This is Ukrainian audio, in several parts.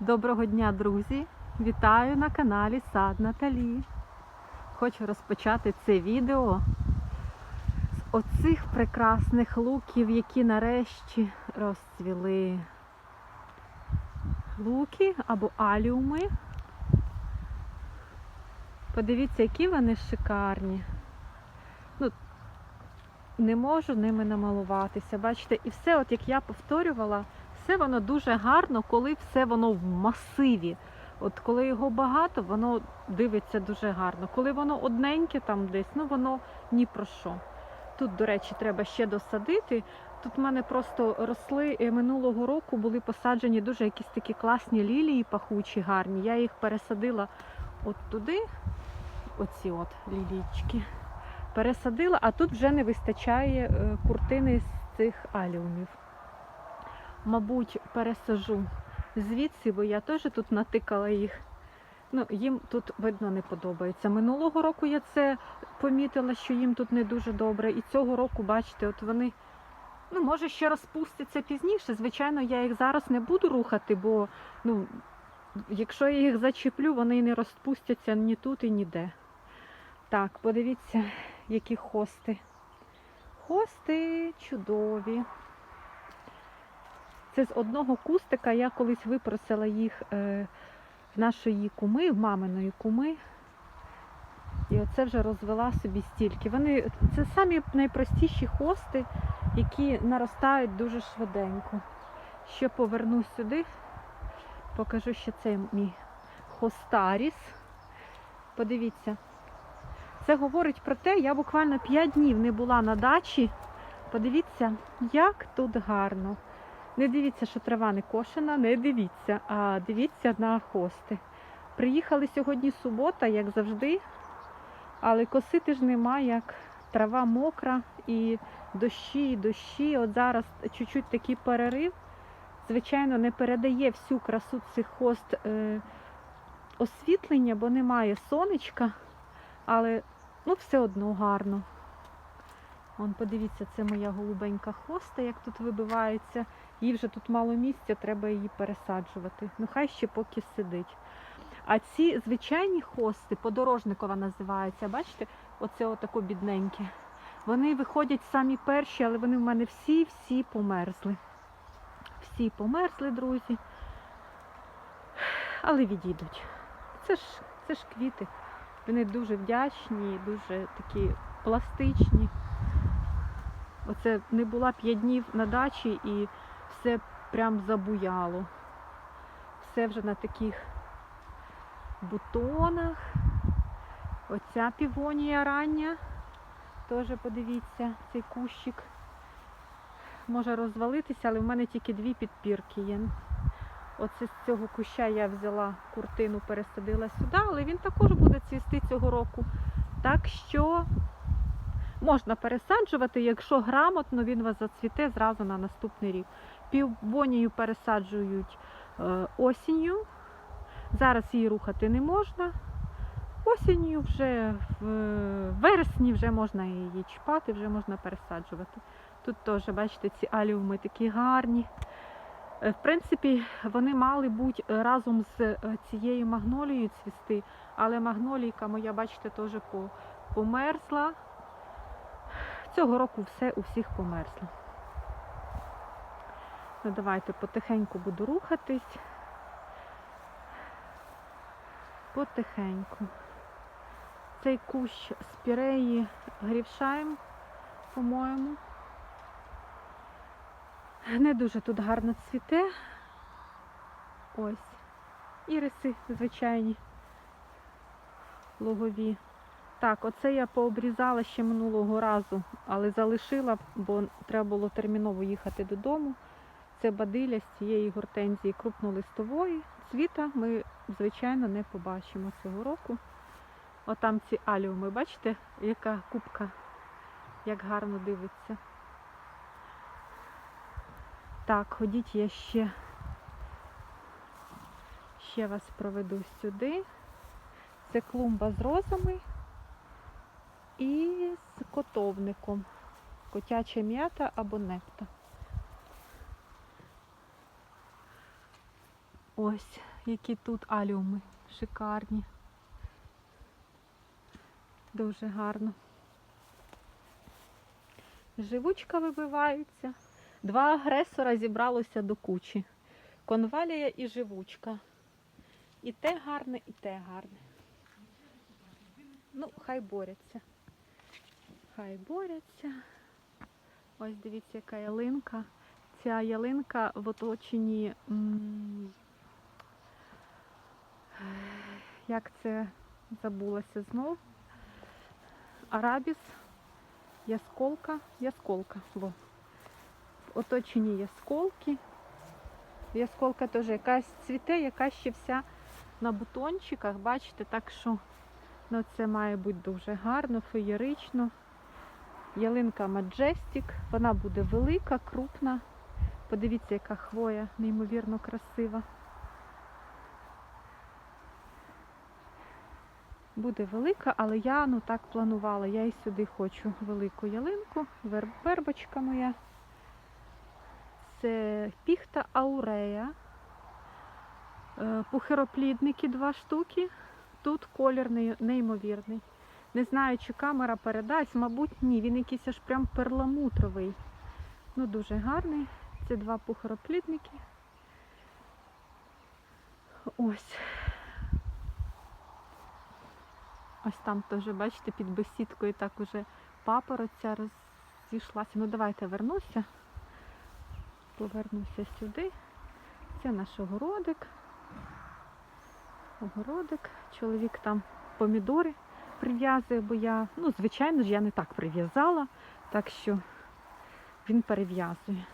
Доброго дня, друзі! Вітаю на каналі Сад Наталі. Хочу розпочати це відео з оцих прекрасних луків, які нарешті розцвіли. Луки або аліуми. Подивіться, які вони шикарні. Ну, не можу ними намалуватися. Бачите, і все, от як я повторювала, все воно дуже гарно, коли все воно в масиві. От коли його багато, воно дивиться дуже гарно. Коли воно одненьке там десь, ну воно ні про що. Тут, до речі, треба ще досадити. Тут в мене просто росли е, минулого року, були посаджені дуже якісь такі класні лілії, пахучі, гарні. Я їх пересадила от туди, оці от лілійчики. Пересадила, а тут вже не вистачає е, куртини з цих аліумів мабуть, пересажу звідси, бо я теж тут натикала їх. Ну, їм тут видно не подобається. Минулого року я це помітила, що їм тут не дуже добре. І цього року, бачите, от вони, ну, може, ще розпустяться пізніше. Звичайно, я їх зараз не буду рухати, бо ну, якщо я їх зачеплю, вони не розпустяться ні тут і ніде. Так, подивіться, які хости. Хости чудові. Це з одного кустика я колись випросила їх е, в нашої куми, в маминої куми. І оце вже розвела собі стільки. Вони це самі найпростіші хости, які наростають дуже швиденько. Ще повернусь сюди, покажу, що це мій хостаріс. Подивіться. Це говорить про те, я буквально 5 днів не була на дачі. Подивіться, як тут гарно. Не дивіться, що трава не кошена, не дивіться, а дивіться на хости. Приїхали сьогодні субота, як завжди, але косити ж нема, як трава мокра і дощі, і дощі. От зараз чуть-чуть такий перерив. Звичайно, не передає всю красу цих хост е, освітлення, бо немає сонечка, але ну, все одно гарно. Вон, подивіться, це моя голубенька хоста, як тут вибивається. Їй вже тут мало місця, треба її пересаджувати. Ну хай ще поки сидить. А ці звичайні хости, подорожникова називається, бачите, оце отако бідненьке. Вони виходять самі перші, але вони в мене всі-всі померзли. Всі померзли, друзі. Але відійдуть. Це ж, це ж квіти. Вони дуже вдячні, дуже такі пластичні. Оце не була 5 днів на дачі і все прям забуяло. Все вже на таких бутонах. Оця півонія рання. Теж подивіться, цей кущик може розвалитися, але в мене тільки дві підпірки є. Оце з цього куща я взяла куртину, пересадила сюди, але він також буде цвісти цього року. Так що можна пересаджувати, якщо грамотно він вас зацвіте зразу на наступний рік. Півбонію пересаджують е, осінню. Зараз її рухати не можна. Осінню вже в вересні вже можна її чіпати, вже можна пересаджувати. Тут теж, бачите, ці аліуми такі гарні. Е, В принципі, вони мали бути разом з е, цією магнолією цвісти, але магнолійка моя, бачите, теж померзла. Цього року все у всіх померзло. Ну, давайте потихеньку буду рухатись. Потихеньку. Цей кущ спіреї грівшайм, по-моєму. Не дуже тут гарно цвіте. Ось. Іриси звичайні. Лугові. Так, оце я пообрізала ще минулого разу, але залишила, бо треба було терміново їхати додому. Це бадиля з цієї гортензії крупнолистової. Цвіта ми, звичайно, не побачимо цього року. Отам ці аліуми, бачите, яка кубка, як гарно дивиться. Так, ходіть, я ще, ще вас проведу сюди. Це клумба з розами і з котовником. Котяча м'ята або непта. Ось, які тут алюми шикарні. Дуже гарно. Живучка вибиваються. Два агресора зібралося до кучі. Конвалія і живучка. І те гарне, і те гарне. Ну, хай борються. Хай борються. Ось дивіться, яка ялинка. Ця ялинка в оточенні. Як це забулося знов? Арабіс, ясколка, ясколка. Во. В оточенні ясколки. Ясколка теж якась цвіте, яка ще вся на бутончиках. Бачите, так що ну, це має бути дуже гарно, феєрично. Ялинка Majestic, вона буде велика, крупна. Подивіться, яка хвоя, неймовірно красива. Буде велика, але я ну так планувала. Я і сюди хочу велику ялинку, вербочка моя. Це піхта аурея. Е, Пухироплідники два штуки. Тут колір неймовірний. Не знаю, чи камера передасть, мабуть, ні. Він якийсь аж прям перламутровий. Ну, дуже гарний. Це два пухироплідники. Ось. Ось там теж, бачите, під бесідкою так уже папоротця розійшлася. Ну, давайте вернуся. Повернуся сюди. Це наш огородик. Огородик. Чоловік там помідори прив'язує, бо я, ну, звичайно ж, я не так прив'язала, так що він перев'язує.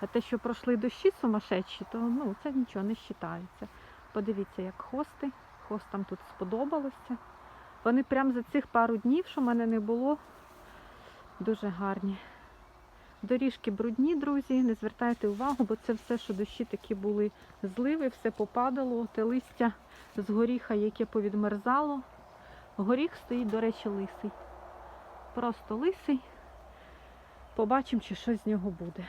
А те, що пройшли дощі сумасшедші, то ну, це нічого не вважається. Подивіться, як хости. Хостам тут сподобалося. Вони прямо за цих пару днів, що в мене не було, дуже гарні. Доріжки брудні, друзі, не звертайте увагу, бо це все, що дощі такі були зливи, все попадало, те листя з горіха, яке повідмерзало. Горіх стоїть, до речі, лисий. Просто лисий. Побачимо, чи щось з нього буде.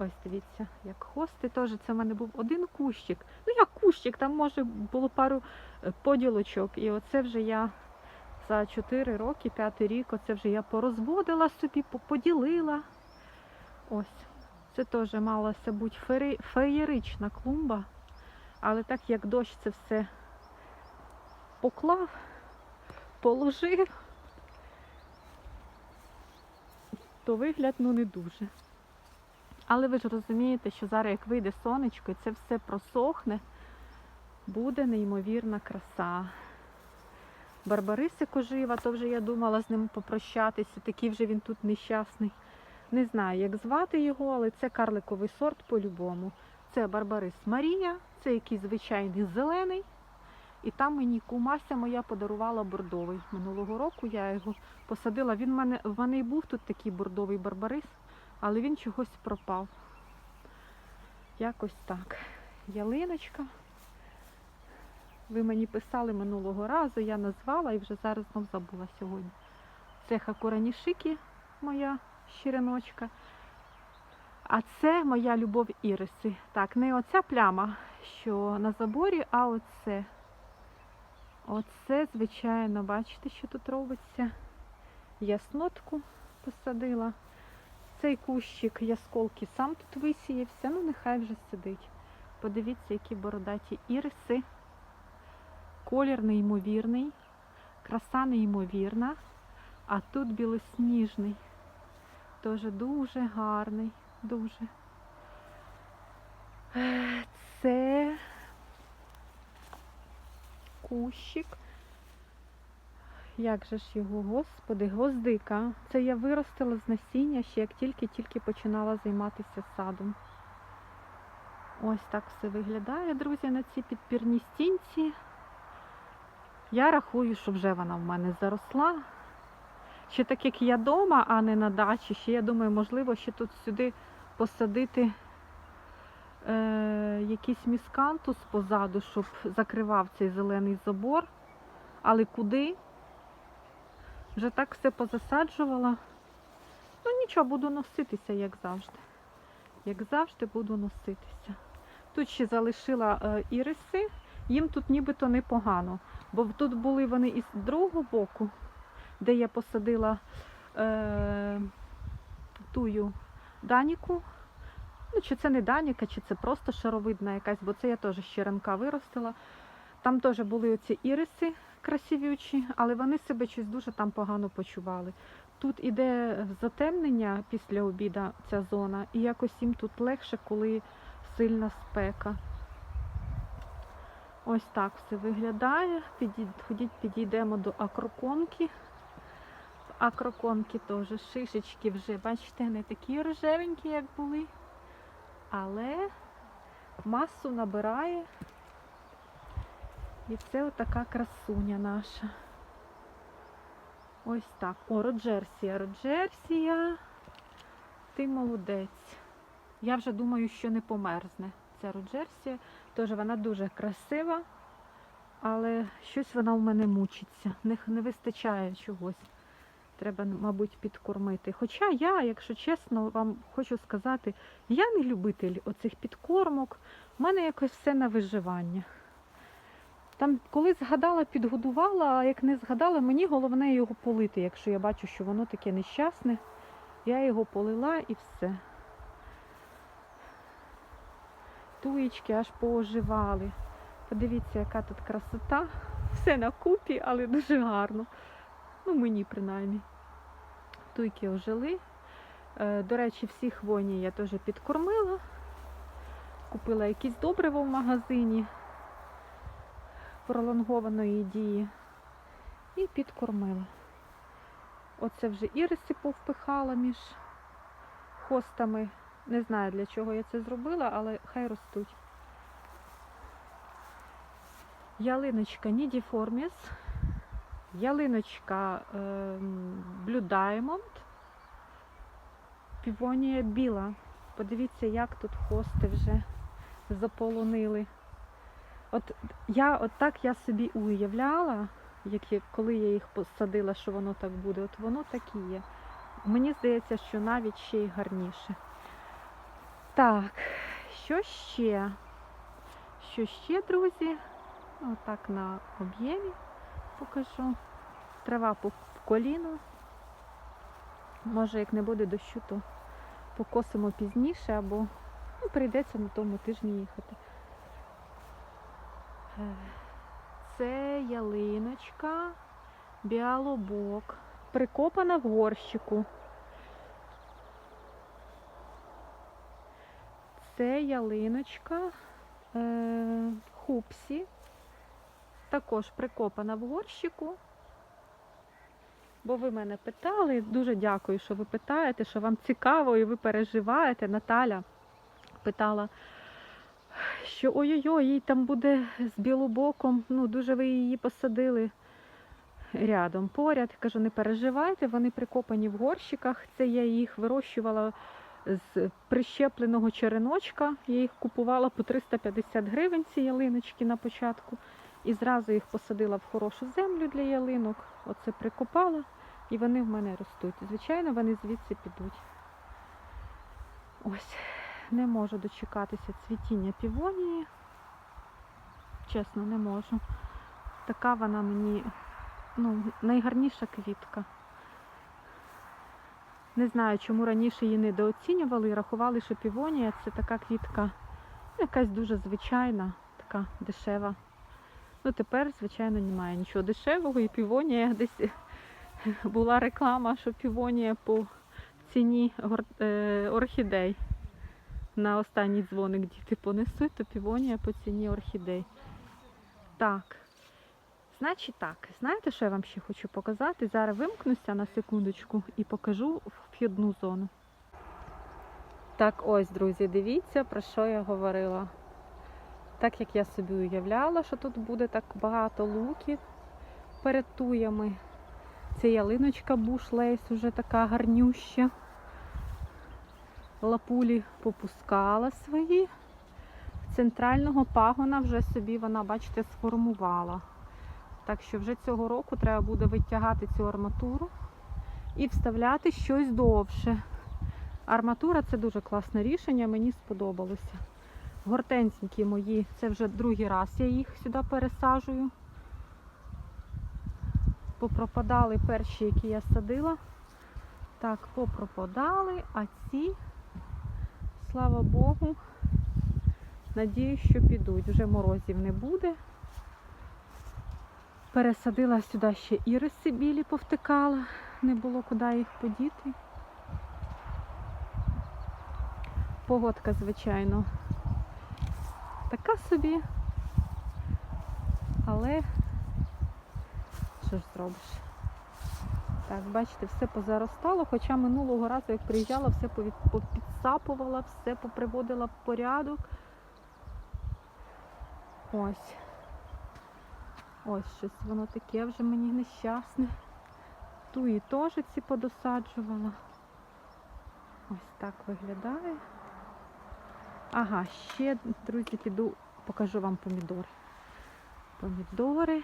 Ось дивіться, як хости теж. Це в мене був один кущик. Ну як кущик, там може було пару е, поділочок. І оце вже я за 4 роки, п'ятий рік, оце вже я порозводила собі, по- поділила. Ось. Це теж малася бути фери- феєрична клумба. Але так як дощ це все поклав, положив, то вигляд ну не дуже. Але ви ж розумієте, що зараз як вийде сонечко і це все просохне, буде неймовірна краса. Барбарисик ожива, то вже я думала з ним попрощатися, такий вже він тут нещасний. Не знаю, як звати його, але це карликовий сорт по-любому. Це Барбарис Марія, це якийсь звичайний зелений. І там мені кумася моя подарувала бордовий. Минулого року я його посадила. Він в мене, в мене і був тут такий бордовий барбарис, але він чогось пропав. Якось так. Ялиночка. Ви мені писали минулого разу, я назвала і вже зараз знов забула сьогодні. Це Хакуранішики, моя щириночка. А це моя любов Іриси. Так, не оця пляма, що на заборі, а оце. Оце, звичайно, бачите, що тут робиться. Яснотку посадила. Цей кущик ясколки сам тут висіявся, ну нехай вже сидить. Подивіться, які бородаті іриси. Колір неймовірний, краса неймовірна, а тут білосніжний. Теж дуже гарний, дуже. Е, Це кущик. Як же ж його, господи, гвоздика. Це я виростила з насіння ще як тільки-тільки починала займатися садом. Ось так все виглядає, друзі, на цій підпірній стінці. Я рахую, що вже вона в мене заросла. Ще так як я вдома, а не на дачі, ще я думаю, можливо, ще тут сюди посадити е, якийсь міскантус позаду, щоб закривав цей зелений забор. Але куди? Вже так все позасаджувала. Ну нічого, буду носитися, як завжди. Як завжди буду носитися. тут ще залишила е, іриси, їм тут нібито непогано. Бо тут були вони із другого боку, де я посадила е, тую даніку. Ну, чи це не даніка, чи це просто шаровидна якась, бо це я теж ще ранка виростила. Там теж були оці іриси красивючі, але вони себе щось дуже там погано почували. Тут іде затемнення після обіда ця зона, і якось їм тут легше, коли сильна спека. Ось так все виглядає. Ходіть, підійдемо до акроконки. Акроконки теж шишечки вже, бачите, не такі рожевенькі, як були, але масу набирає. І це отака красуня наша. Ось так. О, Роджерсія, Роджерсія. Ти молодець. Я вже думаю, що не померзне. Ця Роджерсія. Тож вона дуже красива, але щось вона в мене мучиться. Не вистачає чогось. Треба, мабуть, підкормити. Хоча я, якщо чесно, вам хочу сказати, я не любитель оцих підкормок. У мене якось все на виживання. Там, коли згадала, підгодувала, а як не згадала, мені головне його полити, якщо я бачу, що воно таке нещасне. Я його полила і все. Туєчки аж пооживали. Подивіться, яка тут красота. Все на купі, але дуже гарно. Ну, мені принаймні. Туйки ожили. Е, До речі, всі хвойні я теж підкормила. Купила якісь добриво в магазині пролонгованої дії і підкормила. Оце вже іриси повпихала між хостами. Не знаю для чого я це зробила, але хай ростуть. Ялиночка Нідіформіс, ялиночка ем, Blue Diamond, півонія біла. Подивіться, як тут хости вже заполонили. От я от так я собі уявляла, як коли я їх посадила, що воно так буде, от воно так і є. Мені здається, що навіть ще й гарніше. Так, що ще? Що ще, друзі? Отак на об'ємі покажу. Трава по коліну. Може, як не буде дощу, то покосимо пізніше або ну, прийдеться на тому тижні їхати. Е, Це ялиночка, біалобок, прикопана в горщику. Це ялиночка е, хупсі, також прикопана в горщику. Бо ви мене питали, дуже дякую, що ви питаєте, що вам цікаво і ви переживаєте. Наталя питала, що ой-ой-ой, їй там буде з білобоком, ну дуже ви її посадили рядом поряд. Кажу, не переживайте, вони прикопані в горщиках. Це я їх вирощувала з прищепленого череночка. Я їх купувала по 350 гривень, ці ялиночки на початку. І зразу їх посадила в хорошу землю для ялинок. Оце прикопала, і вони в мене ростуть. Звичайно, вони звідси підуть. Ось, не можу дочекатися цвітіння півонії. Чесно, не можу. Така вона мені ну, найгарніша квітка. Не знаю, чому раніше її недооцінювали і рахували, що півонія це така квітка, якась дуже звичайна, така дешева. Ну тепер, звичайно, немає нічого дешевого, і півонія десь була реклама, що півонія по ціні е, орхідей. На останній дзвоник діти понесуть, то півонія по ціні орхідей. Так. Значить так, знаєте, що я вам ще хочу показати? Зараз вимкнуся на секундочку і покажу вхідну зону. Так, ось, друзі, дивіться, про що я говорила. Так як я собі уявляла, що тут буде так багато луків перед туями. Це ялиночка бушлейс уже така гарнюща. Лапулі попускала свої. Центрального пагона вже собі вона, бачите, сформувала. Так що вже цього року треба буде витягати цю арматуру і вставляти щось довше. Арматура це дуже класне рішення, мені сподобалося. Гортензійки мої, це вже другий раз я їх сюди пересаджую. Попропадали перші, які я садила. Так, попропадали, а ці, слава Богу, надіюсь, що підуть. Вже морозів не буде. Пересадила сюди ще іриси білі, повтикала, не було куди їх подіти. Погодка, звичайно, така собі, але що ж зробиш? Так, бачите, все позаростало, хоча минулого разу, як приїжджала, все попідсапувала, все поприводила в порядок. Ось. Ось щось воно таке вже мені нещасне. Туї теж ці подосаджувала. Ось так виглядає. Ага, ще, друзі, піду, покажу вам помідори. Помідори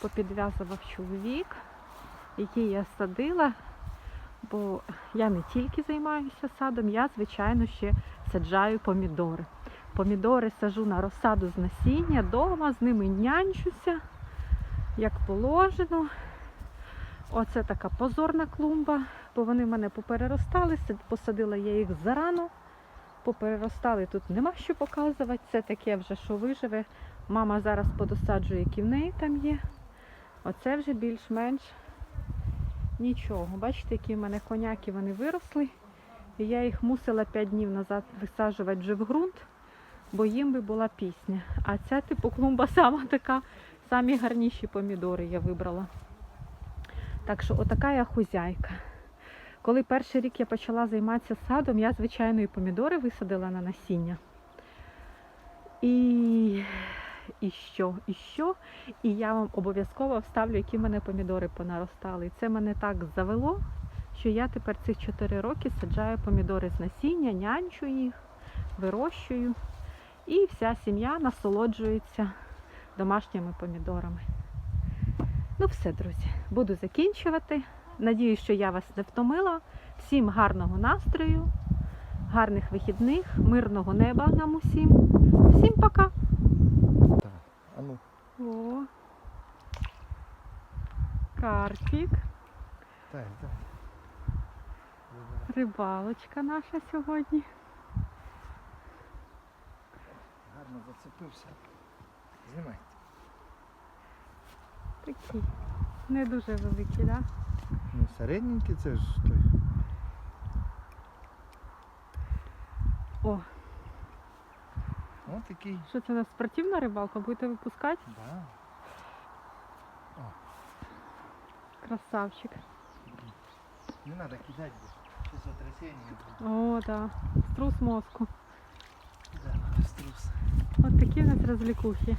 попідв'язував чоловік, які я садила, бо я не тільки займаюся садом, я, звичайно, ще саджаю помідори. Помідори сажу на розсаду з насіння, вдома, з ними нянчуся, як положено. Оце така позорна клумба, бо вони в мене попереростали, посадила я їх зарано, попереростали, тут нема що показувати, це таке вже, що виживе. Мама зараз подосаджує, які в неї там є. Оце вже більш-менш нічого. Бачите, які в мене коняки вони виросли. І я їх мусила 5 днів назад висаджувати вже в ґрунт, бо їм би була пісня. А ця типу клумба сама така, самі гарніші помідори я вибрала. Так що отака я хузяйка. Коли перший рік я почала займатися садом, я, звичайно, і помідори висадила на насіння. І, і що? І що? І я вам обов'язково вставлю, які в мене помідори понаростали. І це мене так завело, що я тепер цих 4 роки саджаю помідори з насіння, нянчу їх, вирощую. І вся сім'я насолоджується домашніми помідорами. Ну все, друзі, буду закінчувати. Надіюсь, що я вас не втомила. Всім гарного настрою, гарних вихідних, мирного неба нам усім. Всім пока! А ну. О, карпік, Так, так. рибалочка наша сьогодні. Гарно зацепився. Знімай. Такі. Не дуже великі, так? Да? Ну, середненький це ж той. О, Ось такий. що це у нас спортивна рибалка? Будете випускати? Да. Красавчик. Не треба кидати, бо ще сотрясіння буде. О, да. Струс мозку. Да, надо струс. От такі у нас розвлікухи.